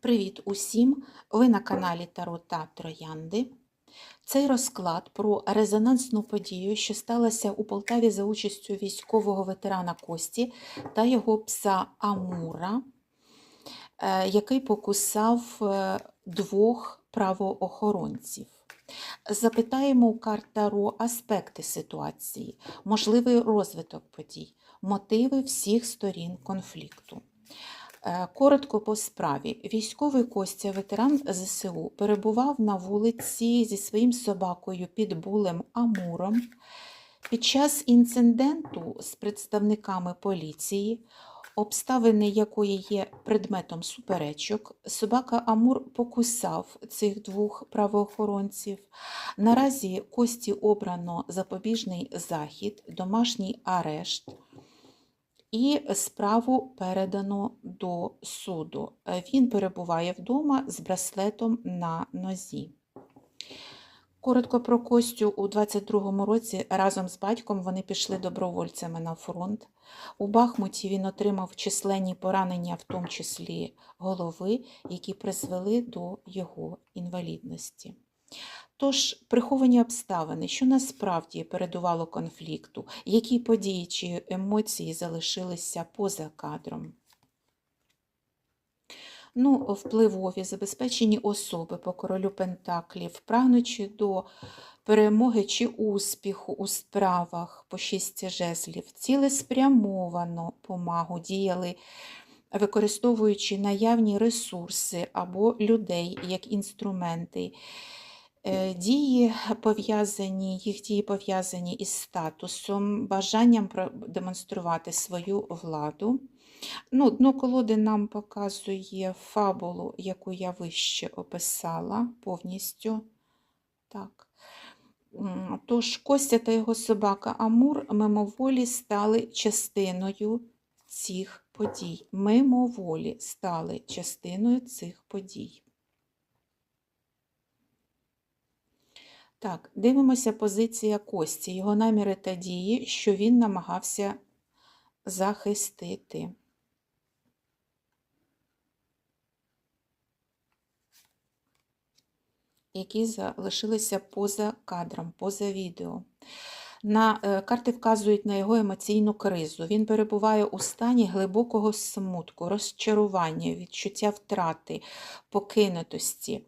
Привіт усім! Ви на каналі Таро та Троянди. Цей розклад про резонансну подію, що сталася у Полтаві за участю військового ветерана Кості та його пса Амура, е, який покусав е, двох правоохоронців. Запитаємо у карт Таро аспекти ситуації, можливий розвиток подій, мотиви всіх сторін конфлікту. Е, Коротко по справі. Військовий Костя, ветеран ЗСУ, перебував на вулиці зі своїм собакою підбулем Амуром. Під час інциденту з представниками поліції, обставини якої є предметом суперечок, собака Амур покусав цих двох правоохоронців. Наразі Кості обрано запобіжний захід, домашній арешт і справу передано до суду. Е, Він перебуває вдома з браслетом на нозі. Коротко про Костю у 22-му році разом з батьком вони пішли добровольцями на фронт. У Бахмуті він отримав численні поранення, в тому числі голови, які призвели до його інвалідності. Тож, приховані обставини, що насправді передувало конфлікту, які події чи емоції залишилися поза кадром. Ну, впливові, забезпечені особи по королю Пентаклів, прагнучи до перемоги чи успіху у справах по шісті жезлів, цілеспрямовано помагу діяли, використовуючи наявні ресурси або людей як інструменти. Е, Дії пов'язані, їх дії пов'язані із статусом, бажанням продемонструвати свою владу. Ну, дно колоди нам показує фабулу, яку я вище описала повністю. Так. Тож Костя та його собака Амур мимоволі стали частиною цих подій. Мимоволі стали частиною цих подій. Так, дивимося позиція Кості, його наміри та дії, що він намагався захистити. Які залишилися поза кадром, поза відео. На, е, карти вказують на його емоційну кризу. Він перебуває у стані глибокого смутку, розчарування, відчуття втрати, покинутості.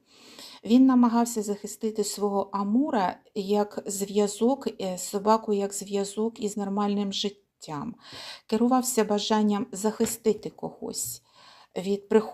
Він намагався захистити свого Амура як зв'язок, е, собаку як зв'язок із нормальним життям. Керувався бажанням захистити когось від прихованих